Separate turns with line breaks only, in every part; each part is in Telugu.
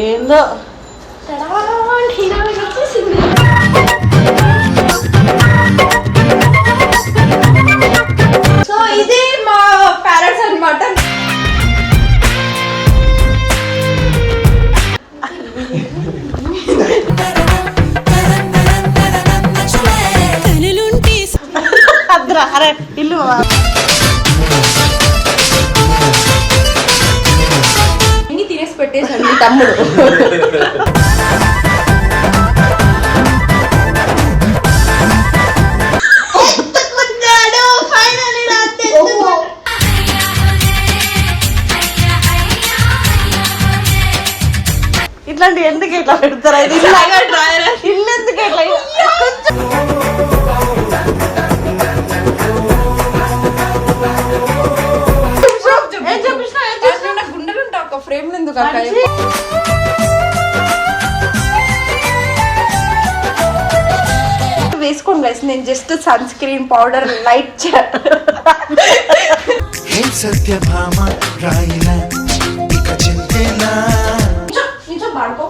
ఏందో?
సో ఇది మా ప్యారెట్స్
కనులుంటే
అద్రా అరే ఇల్లు
పెట్టేశాడు మీ తమ్ముడు.
ఇట్లాంటి ఎందుకు ఇట్లా పెడతారా? ఇది ఇల్లు
sun screen powder light
Satyabhama రాయిన? ఇక చింతేనా
నిజం పాడుకో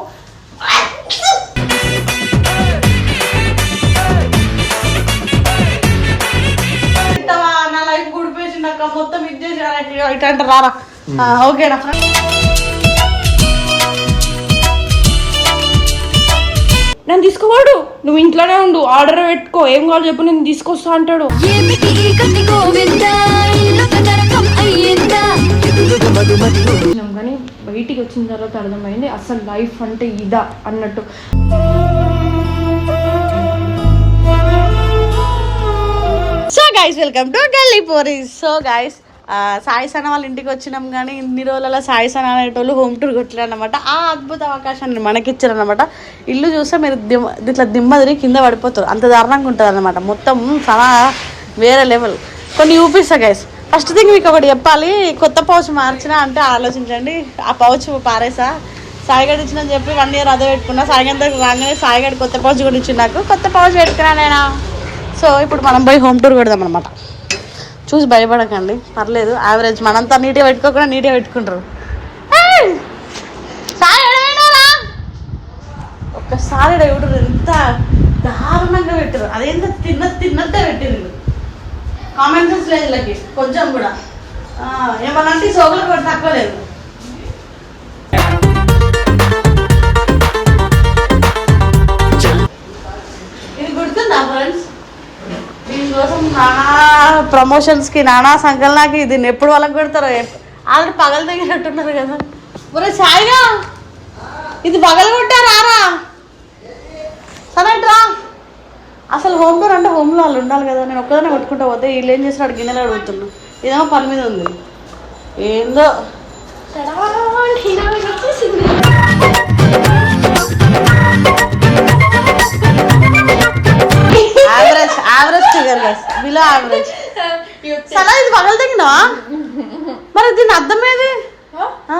మొత్తం ఇది చేసి ఇట్లా అంటే రారా. ఓకేనా?
నన్ను తీసుకోవాడు. నువ్వు ఇంట్లోనే ఉండు. ఆర్డర్ పెట్టుకో. ఏం కావాలో చెప్పు నేను తీసుకొస్తా అంటాడు. కానీ బయటికి వచ్చిన తర్వాత అర్థమైంది అసలు లైఫ్ అంటే ఇదా అన్నట్టు.
So guys welcome to Galli Poris so guys Sai Sana వాళ్ళ ఇంటికి వచ్చినాం కానీ ఇన్ని రోజుల సాయి సన అనేటోళ్ళు హోమ్ టూర్ కొట్టారనమాట ఆ అద్భుత అవకాశాన్ని మనకి ఇచ్చారనమాట ఇల్లు చూస్తే మీరు దిమ్మ ఇట్లా దిమ్మ తిరిగి కింద పడిపోతారు. అంత దారుణంగా ఉంటుంది అనమాట మొత్తం చాలా వేరే లెవెల్ కొన్ని చూపిస్తా గైస్ ఫస్ట్ థింగ్ మీకు ఒకటి చెప్పాలి. కొత్త పౌచ్ మార్చినా అంటే ఆలోచించండి. ఆ పౌచ్ పారేసా. సాయిగడ్ ఇచ్చిన చెప్పి వన్ ఇయర్ అదే పెట్టుకున్నా. సాయిగడ్ రాగానే సాయిగడ్ కొత్త పౌచ్ కూడా ఇచ్చింది నాకు. కొత్త పౌచ్ పెట్టుకున్నా నేనా? సో ఇప్పుడు మనం పోయి హోమ్ టూర్ పెడదాం అనమాట చూసి భయపడకండి. పర్లేదు యావరేజ్ మనంతా నీట్గా పెట్టుకోకుండా నీట్గా పెట్టుకుంటారు. ఒక్కసారి ఎవడు ఎంత దారుణంగా పెట్టారు. అదేంత తిన్న తిన్నట్టే పెట్టారు కామెంట్ సెన్స్ లేదు వీళ్ళకి కొంచెం కూడా. ఏమన్నా అంటే సోకులు కూడా తక్కువ లేదు. దీనికోసం నానా ప్రమోషన్స్కి నానా సంకలనాకి దీన్ని ఎప్పుడు వాళ్ళకి పెడతారో ఆల్రెడీ పగలు తగినట్టున్నారు కదా. ఒరే సాయిగా ఇది పగలు కొట్టారా రా రా. అసలు హోమ్ టూర్ అంటే హోమ్లో వాళ్ళు ఉండాలి కదా. నేను ఒక్కదానే కొట్టుకుంటా పోతే వీళ్ళు ఏం చేస్తున్నాడు గిన్నెలు అడుగుతున్నా. ఇదేమో పని మీద ఉంది. ఏందో. యావరేజ్ ఫిగర్ బిలో యావరేజ్ సరే ఇది పగలు తగినవా మరి దీని అర్థం ఏది? ఆ?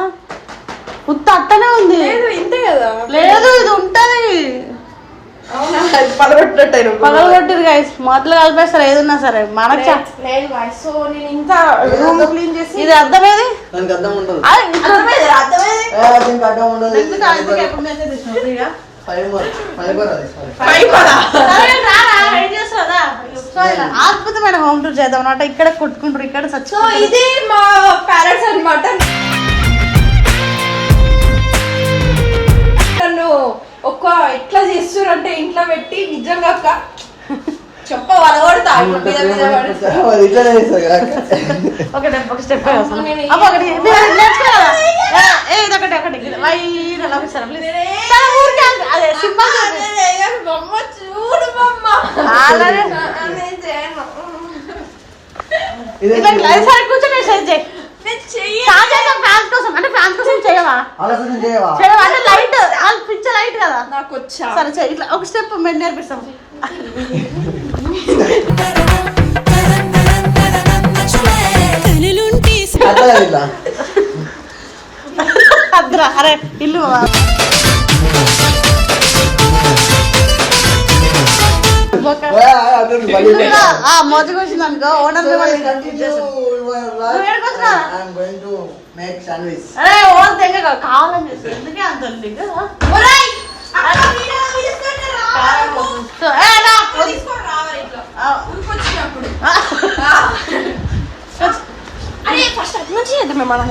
ఉత్త అట్టనే ఉంది.
లేదు ఇంతే కదా.
లేదు ఇది ఉంటది.
అవునా? పడగొట్టినట్టు
పగలు కొట్టిరు గైస్ మొదలు కలిపేస్తారు ఏదున్నా సరే. మనకు
ఇంత రూమ్ క్లీన్ చేసి
ఇది
అర్థమైంది?
సో ఇలా అద్భుతమైన హోమ్ టూర్ చేద్దాం అన్నమాట ఇక్కడ కొట్టుకుంటారు ఇక్కడ
సో ఇది మా ప్యారెంట్స్ అన్నమాట. నన్ను ఒక ఎట్లా చేస్తారు అంటే ఇంట్లో పెట్టి నిజంగా అక్క చెప్ప వలగొడతా ఇప్పుడు మీద మీద పడి.
అది ఇట్లానే చేస్తారు కదా.
ఒక స్టెప్ ఒక స్టెప్
అమ్మో, నేను
అబ్బా, ఒకటి మీరు అది నేర్చుకోవాలా? ఏ, ఏ, ఇది ఒకటి ఒకటి. ఇది వైర్ అలా ఒకసారి please. సరే, ఊరికే అది- అదే సింపుల్
అదే చేయాలి, బొమ్మ చూడు బొమ్మ.
అలానే.
నేను చేయను.
ఇది
ఇట్లా గ్లైడ్ సైడ్ కూర్చొని సెట్ చేయి.
నేను చెయ్యి
స్టార్ట్ చేద్దాం ఫ్యాన్స్ కోసం. అంటే ఫ్యాన్స్ కోసం చేయవా?
ఆలోచన చేయవా?
చేయవా? అంటే లైట్ పిక్చర్ లైట్ కదా.
నాకు వచ్చా.
సరే చెయ్యి. ఇట్లా ఒక స్టెప్ మేము నేర్పిస్తాం. అద్రా అరే ఇల్లు మోజుకు వచ్చింది అనుకో owner
going to make sandwich.
అరే ఓన్ తెగ కావాలని చేసి ఎందుకే అంత ఉంది కదా?
ఒరేయ్! అక్క వీడియో తీసుకొని రా.
సో, ఏ, రా.
తీసుకొని రావాలి ఇట్లా.
ఆ,
ఊరికొచ్చినప్పుడు.
ఆ.
అరే ఫస్ట్ మన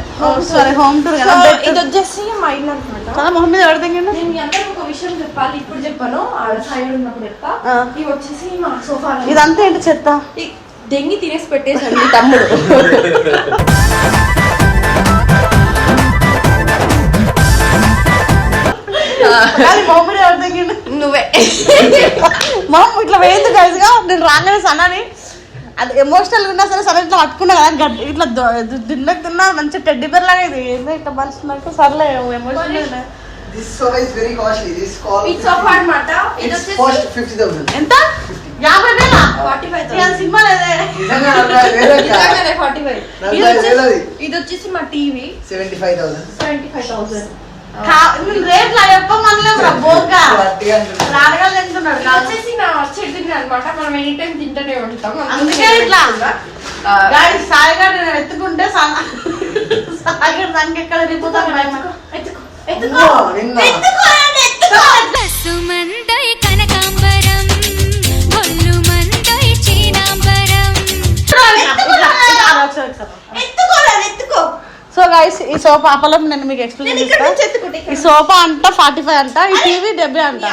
సరే హోమ్ టూర్ కదా
ఇది వచ్చేసి మా ఇల్లు అనమాట
చాలా మొహం మీద పడితే
నేను మీ అందరికి ఒక విషయం చెప్పాలి. ఇప్పుడు చెప్పాను. ఆడ సైడ్ ఉన్నప్పుడు చెప్తా. ఇవి వచ్చేసి మా సోఫా
ఇదంతా ఏంటి చెత్త
దెంగి తినేసి పెట్టేశాడు మీ తమ్ముడు. నువ్వే
మొహం ఇట్లా వేయింది గైజ్గా నేను రాగానే సన్నని అది ఎమోషనల్ ఉన్నా సరే సరే ఇట్లా పట్టుకున్నా కదా ఇట్లా దిన్నకు తిన్నా మంచి టెడ్డి బెర్ లాగా ఇది. ఏందో ఇట్లా మనుషున్నట్టు సర్లే ఎమోషనల్. ఎంత? యాభై వేల?
Five
cinema
five. ఇది వచ్చేసి Maa TV.
Seventy five thousand.
Seventy five thousand
రేట్లు అవి చెప్పమనలేము రా బోక.
Forty అంటున్నా.
రాడగాలు తింటున్నాడు
వచ్చేసి నా చెట్టు అనమాట మనం ఎనీ టైం తింటూనే ఉంటాం.
అందుకే ఇట్లా. గాడి సాయిగాడు నేను ఎత్తుకుంటే సా- సాయిగాడు దానికి ఎక్కడ
ఎత్తుకో
అమ్మో,
సోఫా అపలం నేను మీకు ఎక్స్ప్లెయిన్ చేస్తాను ఈ సోఫా అంట ఫార్టీ ఫైవ్ అంట ఈ టీవీ డెబ్బై అంట.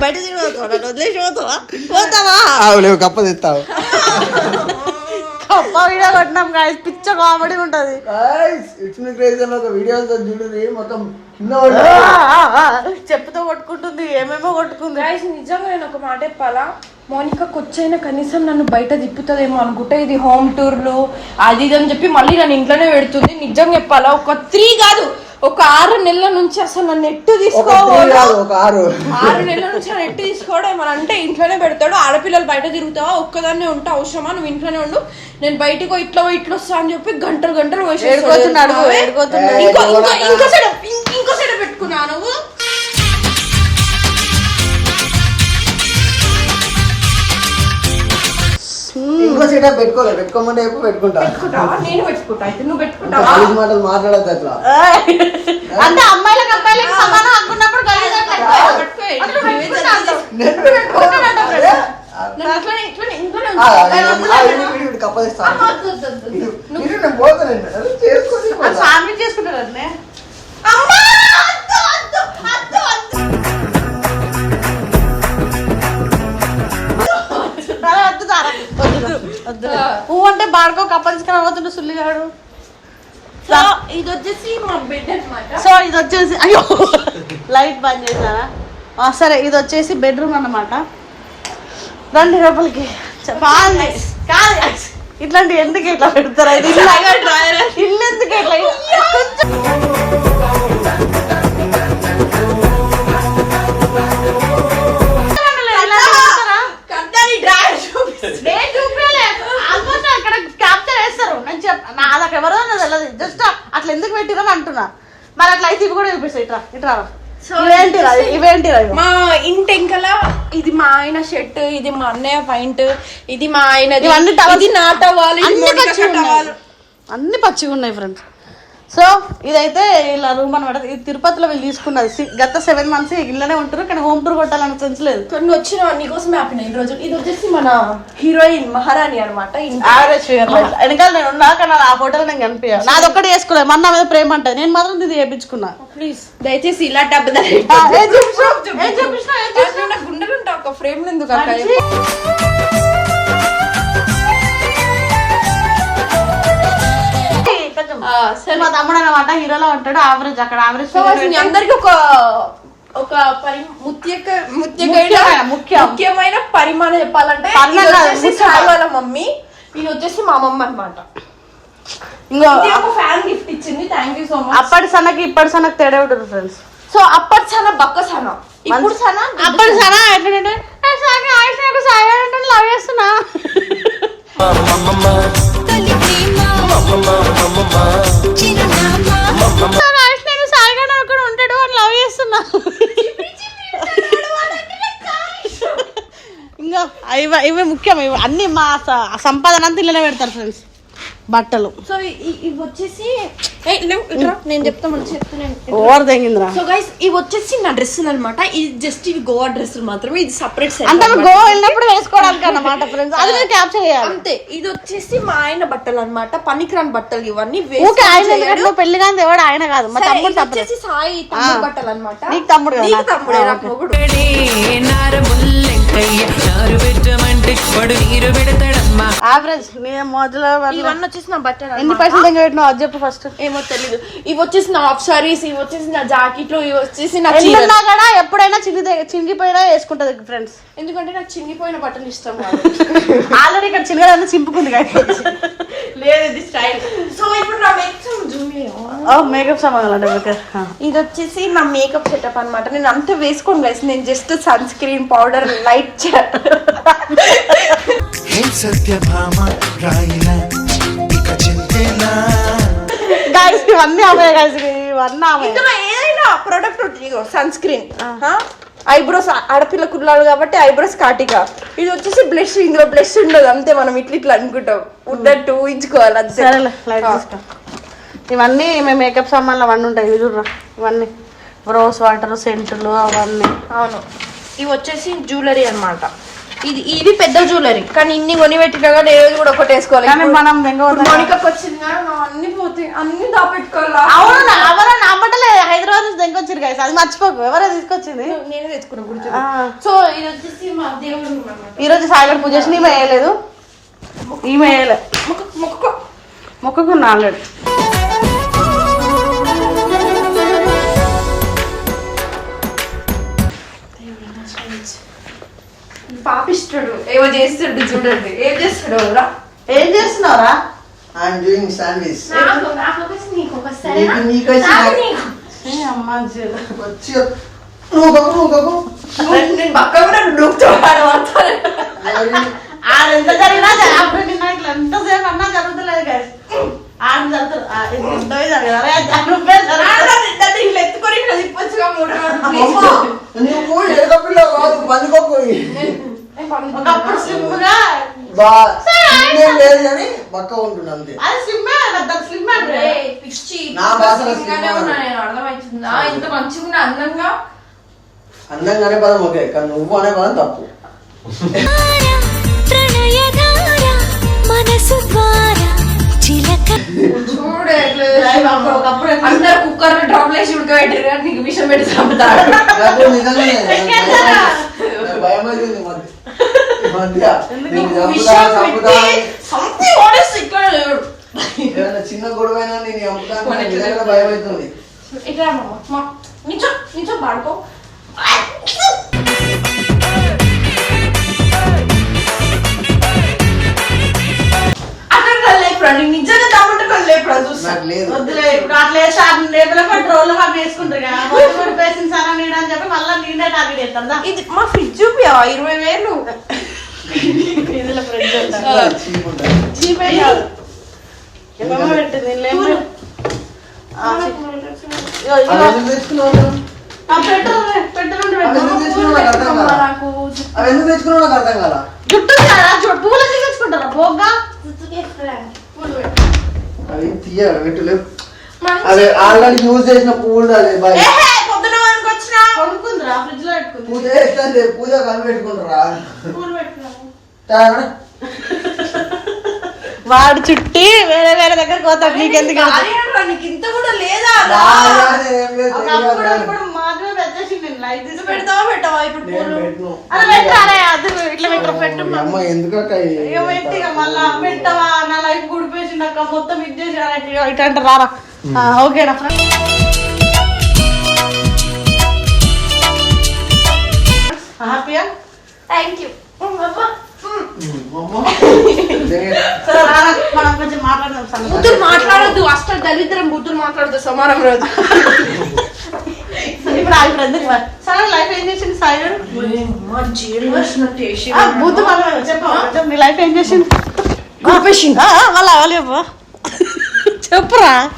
బయట తిరిగి పోతావా?
కప్ప తెస్తావు.
కప్ప వీడియో కొట్టినాం గాయస్ పిచ్చ కామెడీ ఉంటది.
ఇట్స్ మీ క్రేజ్ అని ఒక వీడియో చూడండి. మొత్తం కింద
ఆ,
పడ్డా.
ఆ, ఆ, చెప్పుతో కొట్టుకుంటుంది ఏమేమో కొట్టుకుంది.
గాయస్ నిజంగా నేను ఒక మాట చెప్పాలా? మోనికాకి వచ్చైనా కనీసం నన్ను బయట తిప్పుతుందేమో అనుకుంటే. ఇది హోమ్ టూర్లు అది ఇది అని చెప్పి మళ్ళీ నన్ను ఇంట్లోనే పెడుతుంది. నిజంగా చెప్పాలా? ఒక త్రీ కాదు ఒక ఆరు నెలల నుంచి అసలు నన్ను ఎట్టు తీసుకోవాలి
ఒక ఆరు.
ఆరు నెలల నుంచి నన్ను ఎట్టు తీసుకోవడం ఏమని అంటే ఇంట్లోనే పెడతాడు. ఆడపిల్లలు బయట తిరుగుతావా? ఒక్కదాన్నే ఉంటా. అవసరమా? నువ్వు ఇంట్లోనే ఉండు. నేను బయటికి పోయి ఇట్లా పోయి ఇట్లా వస్తా అని చెప్పి గంటలు గంటలు ఇంకో ఇంకో ఇంకో సైడ్ ఇంకో సైడ్ పెట్టుకున్నా నువ్వు?
ఇంకో సీట్ పెట్టుకోలే పెట్టుకోమంటే ఎప్పుడు పెట్టుకుంటా?
పెట్టుకుంటావా నేను పెట్టుకుంటా. అయితే నువ్వు పెట్టుకుంటావా?
గలీజ్ మాటలు మాట్లాడద్దు అట్లా.
అంటే అమ్మాయిలకు అబ్బాయిలకు సమానం అనుకున్నప్పుడు గలీజ్. శాండ్విచ్ చేసుకుంటారు నువ్వు అంటే బాడుకో కప్ప తీసుకుని పోతుండు సుల్లిగాడు
సో ఇది వచ్చేసి మా బెడ్ అన్నమాట.
సో ఇది వచ్చేసి అయ్యో లైట్ బంద్ చేశారా? సరే ఇది వచ్చేసి బెడ్రూమ్ అన్నమాట. రండి లోపలికి. బాగుంది కాదు ఇట్లాంటి ఎందుకు ఇట్లా పెడతారా? ఇల్లు ఎందుకు ఇట్లా? కొంచెం వేస్తారు నేను చెప్ నా నాకు ఎవరో నాకు తెలియదు జస్ట్ అట్లా ఎందుకు పెట్టిరని అంటున్నా. మరి అట్లా అయితే ఇవి కూడా చూపిస్తాయి ఇవేంటిరా ఇవి?
మా ఇంటి ఇది మా ఆయన షర్ట్ ఇది మా అన్నయ్య పాయింట్ ఇది మా ఆయన. ఇది నా టవల్
అన్ని పచ్చిగా ఉన్నాయి. ఫ్రెండ్స్ సో ఇదైతే ఇలా రూమ్ అనమాట ఇది తిరుపతిలో వీళ్ళు తీసుకున్నది. గత సెవెన్ మంత్స్ ఇళ్ళనే ఉంటారు కానీ హోమ్ టూర్ కొట్టాలని సెన్స్ లేదు.
కొన్ని వచ్చిన నీకోసం ఆపిన ఈ రోజు ఇది వచ్చేసి మన హీరోయిన్ మహారాణి అనమాట
వెనకాల నేను ఉన్నా కానీ ఆ ఫోటోలో నేను కనిపించాను. నాది ఒక్కటి వేసుకోలేదు మన మీద ప్రేమ అంటే నేను మాత్రం ఇది వేయించుకున్నా
ప్లీజ్ దయచేసి ఇలా డబ్బు? గుండెలు ఉంటా ఒక ఫ్రేమ్ ఎందుకు సరే
మా తమ్ముడు అనమాట హీరోలో ఉంటాడు యావరేజ్ అక్కడ యావరేజ్
మీ అందరికి ఒక ఒక పరి ముత్యక
ముఖ్యమైన, ముఖ్యం.
ముఖ్యమైన పరిమాణం చెప్పాలంటే వాళ్ళ మమ్మీ ఇది వచ్చేసి మా మమ్మ
ఇంకో
ఒక ఫ్యాన్ గిఫ్ట్ ఇచ్చింది థ్యాంక్ యూ సో మచ్
అప్పటి సనకి ఇప్పటి సనకి తేడా ఉంటుంది ఫ్రెండ్స్
సో అప్పటి సన బక్క సన ఇప్పుడు సన
అప్పటి సన అంటే లవ్ చేస్తున్నా ఇంకా ఇవి ఇవి ముఖ్యం. ఇవి అన్ని మా సంపాదన అంతా ఇళ్ళనే పెడతారు ఫ్రెండ్స్ బట్టలు.
సో ఇవి వచ్చేసి నేను చెప్తా మంచి చెప్తున్నాను
ఓవర్ తెగిందిరా.
సో గైస్ ఇవి వచ్చేసి నా డ్రెస్సులు అనమాట ఇది జస్ట్ ఇవి గోవా డ్రెస్సులు మాత్రమే ఇది సపరేట్ సెట్
అంటే గోవా వెళ్ళినప్పుడు వేసుకోవడానికి అన్నమాట ఫ్రెండ్స్ అది క్యాప్చర్ చేయాలి.
అంతే ఇది వచ్చేసి మా ఆయన బట్టలు అనమాట పనికిరాని బట్టలు ఇవన్నీ
ఊకే ఆయన పెళ్ళి కానీ ఎవడు ఆయన కాదు. మా తమ్ముడు
వచ్చేసి సాయి తమ్ముడు. బట్టలు అనమాట
నీకు తమ్ముడు?
నీకు తమ్ముడే నాకు మొగుడు.
నారు పెట్టమంటే పడు నీరు
యావరేజ్ నీ మొదలు
ఇవన్నీ వచ్చేసి నా బట్టలు
ఎన్ని. పైసలు దగ్గర పెట్టినావు? అది చెప్పు ఫస్ట్
ఏమో తెలీదు. ఇవి వచ్చేసి నా ఆఫ్ సారీస్ ఇవి వచ్చేసి నా జాకెట్లు ఇవి వచ్చేసి నా చీరలు.
కూడా ఎప్పుడైనా చిన్ని చినిగిపోయినా వేసుకుంటది ఫ్రెండ్స్
ఎందుకంటే నాకు చినిగిపోయిన బట్టలు ఇష్టం
ఆల్రెడీ ఇక్కడ చిన్నగా చింపుకుంది కదా
లేదు ఇది స్టైల్ సో ఇప్పుడు నా మేకప్
మేకప్ ఓకే
ఇది వచ్చేసి నా మేకప్ సెటప్ అన్నమాట. నేను అంత వేసుకోను గైస్ నేను just sun screen powder light
hey Satyabhama రాయిన? ఇక చింతేనా
గాయస్ ఇవన్నీ అవే గాయస్ ఇవన్నీ
ఇందులో ఏదైనా ప్రొడక్ట్ ఉంటుంది సన్ స్క్రీన్ ఐబ్రోస్ ఆడపిల్ల కుర్రాలు కాబట్టి ఐబ్రోస్ కాటిక. ఇది వచ్చేసి బ్లష్ ఇందులో బ్లష్ ఉండదు. అంతే మనం ఇట్లా ఇట్లా అనుకుంటాం. ఉన్నట్టు ఊహించుకోవాలి అంతే. ఆ.
తీసుకో. ఇవన్నీ మేము మేకప్ సామాన్లు అవన్నీ ఉంటాయి. ఇవి చూడరా ఇవన్నీ. రోస్ వాటర్ సెంటులు అవన్నీ.
అవును. ఇవి వచ్చేసి జ్యువెలరీ అన్నమాట. ఇది ఇది పెద్ద జ్యువెలరీ కానీ ఇన్ని కొని పెట్టినా కానీ ఏది కూడా ఒకటి వేసుకోవాలి.
కానీ మనం
మౌనికకి వచ్చింది అన్ని పోతాయి అన్ని దాపెట్టుకోవాలా?
అవును? ఎవరో నా బట్టలే హైదరాబాద్ నుంచి దగ్గొచ్చారు గాయస్ అది మర్చిపోకు. ఎవరో తీసుకొచ్చింది.
నేనే తెచ్చుకున్నా గుర్తు. సో ఇది వచ్చేసి మా దేవుడు అన్నమాట.
ఈ రోజు సాయిగడ్ పూజ చేసి ఈమె వేయలేదు. ఈమె వేయలే
మొక్క మొక్క
మొక్కుకున్నా ఆల్రెడీ
పాపిస్తాడు ఏవో చేస్తాడు చూడండి. ఏం చేస్తాడు రా?
ఏం చేస్తున్నావురా?
ఐఎమ్ డూయింగ్ శాండ్విచ్
నాకు నాకు నీకు ఒకసారి
నీకు- నీకు వచ్చి నాకు-
ఏ అమ్మా.
వచ్చి నువ్వు నువ్వు
నేను పక్క కూడా
ఆడ ఎంత జరిగినా జర- అప్పుడు నిన్న ఇట్లా ఎంతసేపు అన్నా జరుగుతలేదు guys. ఆడ జరుగుతుంది ఆ, ఇది ఇంటోనే జరగదు. అరే, అది నువ్వే జరగదు.
ఇట్లా ఎత్తుకొని ఇట్లా తిప్పొచ్చుగా మూడు
అమ్మా, నువ్వు ఏ కప్పులో కాదు
ఒకప్పుడు స్లిమ్గా
బా ఏం లేదు కానీ బక్క ఉంటుంది అంతే.
అది పెద్ద స్లిమ్ అంటే
పిచ్చి
నా భాషలో
పిచ్చిగానే
సినిమా.
ఉన్నా నేను అర్థమవుతుందా ఇంత మంచిగా ఉన్నా అందంగా?
అందంగానే పదం ఓకే కానీ నువ్వు అనే పదం తప్పు.
ప్రణయధార మనసు ద్వారా
అందరు కుక్కర్ డ్రమ్ లేసి ఉడకబెట్టారు కానీ నీకు విషయం పెట్టి చంపుతారు.
నాకు నిజంగానే నాకు భయం అవుతుంది మధ్య. మధ్య చిన్న గొడవ అయినా నేను చంపుతాను నాకు నిజంగా భయం అవుతుంది
ఇట్లా మామ. మా నించో నించో పాడుకో. అక్కడ లేపురా నీకు నిజంగా చూస్తా
వద్దులే ఇప్పుడు అట్లా వేసి ఆ రేపుల పట్టి రోజులు పట్టి వేసుకుంటారు కదా. మొత్తం పట్టి వేసిన సారా అని చెప్పి మళ్ళీ నీడే టార్గెట్.
ఇది మా ఫ్రిడ్జ్ చూపి ఇరవై వేలు.
నేను
తెచ్చుకున్నావు నాకు అర్థం
కదా జుట్టు. పూలు తెచ్చుకుంటారా?
అవి తీయ పెట్టలేవు
మంచి-
అవి ఆల్రెడీ యూజ్ చేసిన పువ్వులు అదే బాయ్.
పొద్దున వరకు వచ్చినా?
కొనుక్కుందిరా ఫ్రిడ్జ్లో పెట్టుకుంది.
పూజ పూజ కలిపి పెట్టుకుంటారా?
పూలు పెట్టుకున్నాము? వాడు చుట్టి వేరే వేరే దగ్గర పోతాడు. నీకెందుకు
ఇంత కూడా లేదా? పెట్టవా?
నా లైఫ్ మొత్తం ఇచ్చేసి రారా ఓకేనా హ్యాపీయా?
థ్యాంక్ యూ
మాట్లాడదాం.
బుద్ధులు మాట్లాడొద్దు అష్ట దరిద్రం బుద్ధులు మాట్లాడద్దు సమానం రోజు?
సరే లైఫ్ ఏం చేసింది సాయిడు బుద్ధి మళ్ళీ చెప్పు. నీ లైఫ్ ఏం చేసింది?
కుడిపేసిండు
చెప్పురా.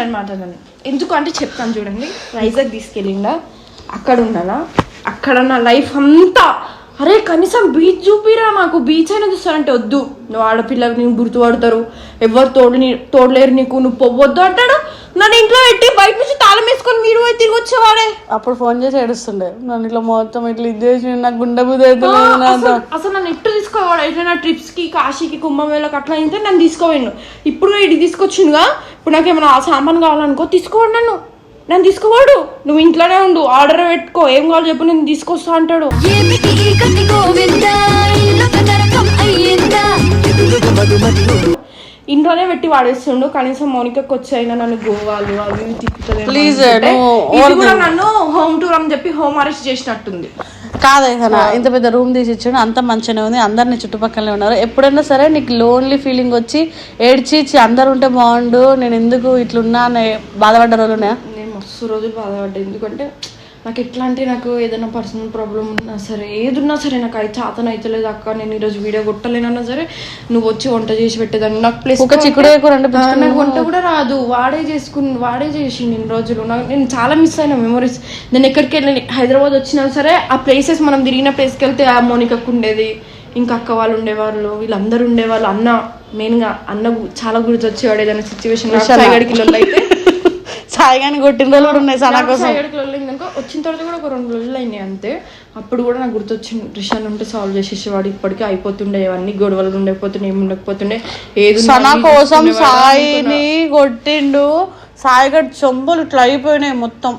అనమాట నన్ను. ఎందుకు అంటే చెప్తాను చూడండి. వైజాగ్ తీసుకెళ్ళిండా. అక్కడ ఉన్నానా? అక్కడ నా లైఫ్ అంతా అరే కనీసం బీచ్ చూపిరా నాకు బీచ్ అయినా చూస్తానంటే వద్దు. నువ్వు ఆడపిల్లకి నేను గుర్తుపడతారు. ఎవరు తోడు నీ తోడలేరు నీకు. నువ్వు పొవ్వద్దు అంటాడు. నన్ను ఇంట్లో పెట్టి బయట నుంచి తాళం వేసుకొని మీరు పోయి తిరిగి వచ్చేవాడే.
అప్పుడు ఫోన్ చేసి ఏడుస్తుండే. నన్ను ఇట్లా మొత్తం ఇట్లా ఇది చేసి నాకు గుండె బుద్ధి
అసలు నన్ను ఎట్టు తీసుకోవాడు? ఎట్లైనా ట్రిప్స్కి కాశీకి కుంభమేళకి అట్లా అయితే నన్ను తీసుకోవేయండు ఇప్పుడు ఇటు తీసుకొచ్చిండుగా. ఇప్పుడు నాకు ఏమైనా సామాన్ కావాలనుకో తీసుకోవాడు నన్ను. నన్ను తీసుకోవాడు. నువ్వు ఇంట్లోనే ఉండు ఆర్డర్ పెట్టుకో. ఏం కావాలో చెప్పు నేను తీసుకొస్తా అంటాడు. ఇంట్లోనే పెట్టి వాడేస్తుండు. కనీసం మౌనికకి వచ్చి అయినా నన్ను గోవాలు అవి తిప్పుతుంది కూడా నన్ను హోమ్ టూర్ అని చెప్పి హోమ్ అరెస్ట్ చేసినట్టుంది.
కాదైనా ఇంత పెద్ద రూమ్ తీసి ఇచ్చాడు. అంత మంచిగానే ఉంది. అందరిని చుట్టుపక్కలనే ఉన్నారు. ఎప్పుడైనా సరే నీకు లోన్లీ ఫీలింగ్ వచ్చి ఏడ్చి "ఛీ, అందరు ఉంటే బాగుండు. నేను ఎందుకు ఇట్లున్నా? అని బాధపడ్డ రోజులు ఉన్నాయా?
నేను మస్తు రోజులు బాధపడ్డా. ఎందుకంటే నాకు ఎట్లా అంటే నాకు ఏదైనా పర్సనల్ ప్రాబ్లం ఉన్నా సరే ఏది ఉన్నా సరే నాకు అయితే చేతన అవుతలేదు అక్క. నేను ఈరోజు వీడియో కొట్టలేనన్నా సరే నువ్వు వచ్చి వంట చేసి పెట్టేదాన్ని. నాకు ప్లస్
ఒక
నాకు వంట కూడా రాదు. వాడే చేసుకుని వాడే చేసిండు ఇన్ని రోజులు. నాకు నేను చాలా మిస్ అయిన మెమరీస్ నేను ఎక్కడికి వెళ్ళి హైదరాబాద్ వచ్చినా సరే ఆ ప్లేసెస్ మనం తిరిగిన ప్లేస్కి వెళ్తే ఆ మోనికకు ఉండేది. ఇంకా అక్క వాళ్ళు ఉండేవాళ్ళు వీళ్ళందరూ ఉండేవాళ్ళు. అన్న మెయిన్గా అన్న చాలా గుర్తొచ్చేవాడు ఏదైనా సిచ్యువేషన్ అయితే
సాయి కానీ కొట్టిన రోజులు కూడా ఉన్నాయి సనా కోసం.
వచ్చిన తర్వాత కూడా ఒక రెండు రోజులు అయినాయి అంతే. అప్పుడు కూడా నాకు గుర్తొచ్చింది రిషన్ ఉంటే సాల్వ్ చేసేసేవాడు ఇప్పటికీ అయిపోతుండే అవన్నీ గొడవలు ఉండకపోతుండే ఏమి ఉండకపోతుండే ఏది
సనా కోసం సాయిని కొట్టిండు. సాయి గడ్ చొంబులు ఇట్లా అయిపోయినాయి మొత్తం.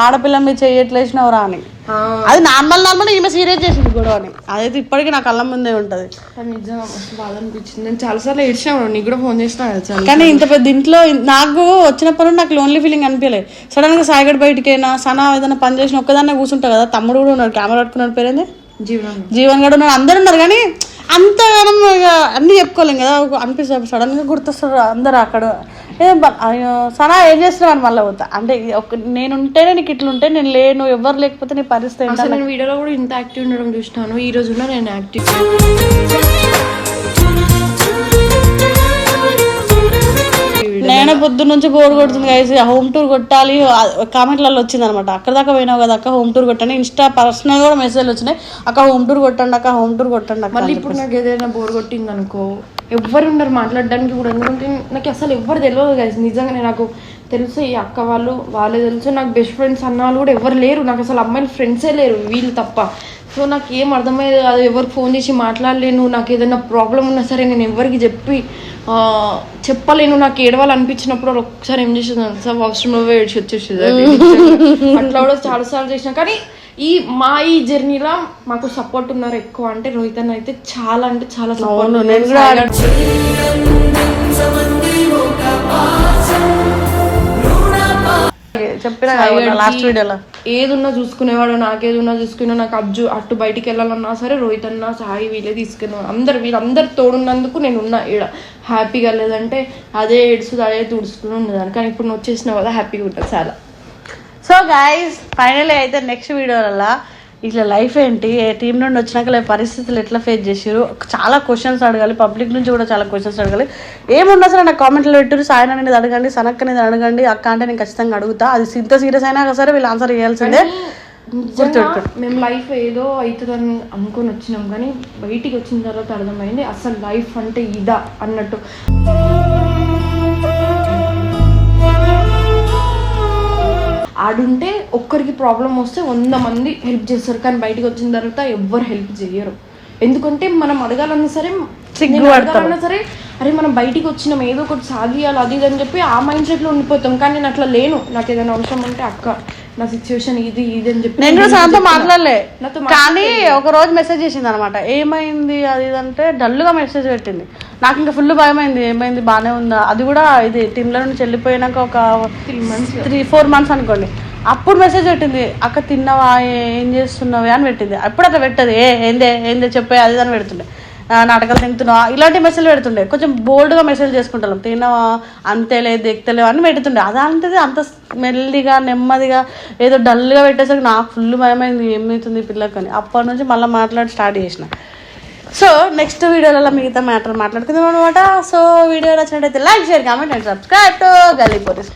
ఆడపిల్ల మీద చెయ్యట్లేసినవరా అని. అది నార్మల్ నార్మల్ ఈమె సీరియస్ చేసింది గొడవని అదైతే ఇప్పటికీ నా కళ్ళ ముందే ఉంటది.
మస్తు బాధ అనిపించింది. నేను చాలాసార్లు ఏడ్చాను నీకు కూడా ఫోన్ చేసిన చాలా
కానీ ఇంత పెద్ద ఇంట్లో నాకు వచ్చినప్పుడు నాకు లోన్లీ ఫీలింగ్ అనిపించలేదు సడన్గా సాయిగడ్ బయటికైనా సనా ఏదైనా పని చేసిన ఒక్కదాన్నే కూర్చుంటా కదా. తమ్ముడు కూడా ఉన్నాడు కెమెరా పట్టుకున్నాడు పేరేంది?
జీవనం.
జీవన్ గడు ఉన్నాడు అందరు ఉన్నారు కానీ అంతగానం ఇక అన్ని చెప్పుకోలేం కదా. అనిపిస్తుంది సడన్గా గుర్తొస్తారు అందరు అక్కడ. సనా ఏం చేస్తున్నావు అని మళ్ళీ పోతా. అంటే ఒక నేను ఉంటేనే నీకు ఇట్లా ఉంటే నేను లేను ఎవరు లేకపోతే నీ పరిస్థితి?
అసలు నేను వీడియోలో కూడా ఇంత యాక్టివ్ ఉండడం చూసినాను. ఈ రోజు కూడా నేను యాక్టివ్
నేనే పొద్దున్న నుంచి బోర్ కొడుతుంది గైస్ హోమ్ టూర్ కొట్టాలి. కామెంట్లలో వచ్చింది అనమాట అక్కడ దాకా పోయినావు కదా అక్క హోమ్ టూర్ కొట్టండి. ఇన్స్టా పర్సనల్ కూడా మెసేజ్లు వచ్చినాయి. అక్క హోమ్ టూర్ కొట్టండి అక్క హోమ్ టూర్ కొట్టండి అక్క
మళ్ళీ ఇప్పుడు నాకు ఏదైనా బోర్ కొట్టింది అనుకో ఎవ్వరు ఉన్నారు మాట్లాడడానికి కూడా. ఎందుకంటే నాకు అసలు ఎవ్వరు తెలియదు కదా నిజంగానే నాకు తెలుసు ఈ అక్క వాళ్ళు వాళ్ళే తెలుసు. నాకు బెస్ట్ ఫ్రెండ్స్ అన్న వాళ్ళు కూడా ఎవరు లేరు. నాకు అసలు అమ్మాయిలు ఫ్రెండ్సే లేరు వీళ్ళు తప్ప. సో నాకు ఏం అర్థమయ్యేది కాదు. ఎవరికి ఫోన్ చేసి మాట్లాడలేను. నాకు ఏదైనా ప్రాబ్లం ఉన్నా సరే నేను ఎవరికి చెప్పి చెప్పలేను. నాకు ఏడవాలనిపించినప్పుడు వాళ్ళు ఒక్కసారి ఏం చేసేది సార్ వాష్రూమ్లో ఏడ్చి వచ్చేసేది అట్లా కూడా చాలా సార్లు చేసిన. కానీ ఈ మా ఈ జర్నీలో మాకు సపోర్ట్ ఉన్నారు ఎక్కువ. అంటే రోహిత్ అన్న అయితే చాలా అంటే చాలా సపోర్ట్
చెప్పిన లాస్ట్ వీడియోలో
ఏదున్నా చూసుకునేవాడు నాకేదున్నా చూసుకున్నా నాకు అబ్జు అటు బయటికి వెళ్ళాలన్నా సరే రోహిత్ అన్న సాయి వీళ్ళే తీసుకునేవాడు అందరు వీళ్ళందరు తోడున్నందుకు నేను ఉన్నా ఈడ. హ్యాపీగా లేదంటే అదే ఏడుస్తుంది అదే తుడుచుకుని ఉన్నదాన్ని కానీ ఇప్పుడు నువ్వు వచ్చేసినావు కదా హ్యాపీగా ఉంటుంది చాలా.
సో గైస్ ఫైనల్ అయితే నెక్స్ట్ వీడియోలలో ఇట్లా లైఫ్ ఏంటి? ఏ టీం నుండి వచ్చినాక పరిస్థితులు ఎట్లా ఫేస్ చేసారు చాలా క్వశ్చన్స్ అడగాలి. పబ్లిక్ నుంచి కూడా చాలా క్వశ్చన్స్ అడగాలి. ఏమున్నా సరే నాకు కామెంట్లో పెట్టారు సాయన అనేది అడగండి సనక్ అనేది అడగండి అక్క అంటే నేను ఖచ్చితంగా అడుగుతా. అది ఇంత సీరియస్ అయినా సరే వీళ్ళు ఆన్సర్ చేయాల్సిందే.
మేము లైఫ్ ఏదో అవుతుందని అనుకొని వచ్చినాం. కానీ బయటికి వచ్చిన తర్వాత అర్థమైంది అసలు లైఫ్ అంటే ఇదా అన్నట్టు. ఆడుంటే ఒక్కరికి ప్రాబ్లం వస్తే వంద మంది హెల్ప్ చేస్తారు. కానీ బయటికి వచ్చిన తర్వాత ఎవ్వరు హెల్ప్ చేయరు. ఎందుకంటే మనం అడగాలన్నా సరే నేను అడగాలన్నా సరే అరే మనం బయటికి వచ్చినాం ఏదో ఒకటి సాధియాలి అది ఇది అని చెప్పి ఆ మైండ్ సెట్లో ఉండిపోతాం. కానీ నేను అట్లా లేను. నాకు ఏదైనా అవసరం ఉంటే అక్క నా సిచ్యువేషన్ ఇది ఇది అని చెప్పి
నేను సాయంతో మాట్లాడలే. కానీ ఒక రోజు మెసేజ్ చేసింది అనమాట ఏమైంది అది అంటే డల్గా మెసేజ్ పెట్టింది. నాకు ఇంకా ఫుల్ భయమైంది. ఏమైంది? బాగానే ఉందా? అది కూడా ఇది టీంలో నుంచి వెళ్ళిపోయినాక ఒక
three months
three four months అనుకోండి. అప్పుడు మెసేజ్ పెట్టింది. అక్క తిన్నావా? ఏ- చేస్తున్నావే? అని పెట్టింది. అప్పుడు అట్లా పెట్టదు. ఏ ఏందే? ఏందే? చెప్పే అది అని పెడుతుండే. నాటకాలు తింటున్నావా? ఇలాంటి మెసేజ్ పెడుతుండే. కొంచెం బోల్డ్గా మెసేజ్ చేసుకుంటాం తిన్నావా? అంతేలేదు దిక్తలేవు అని పెడుతుండే. అదంతది అంత మెల్లిగా నెమ్మదిగా ఏదో డల్గా పెట్టేసరికి నాకు ఫుల్ భయమైంది. ఏమవుతుంది ఈ పిల్లకి అని. అప్పటి నుంచి మళ్ళీ మాట్లాడి స్టార్ట్ చేసిన. సో నెక్స్ట్ వీడియోలలో మిగతా మ్యాటర్ మాట్లాడుకుందాం అనమాట సో వీడియో నచ్చినట్టయితే like share comment and subscribe to Galli Poris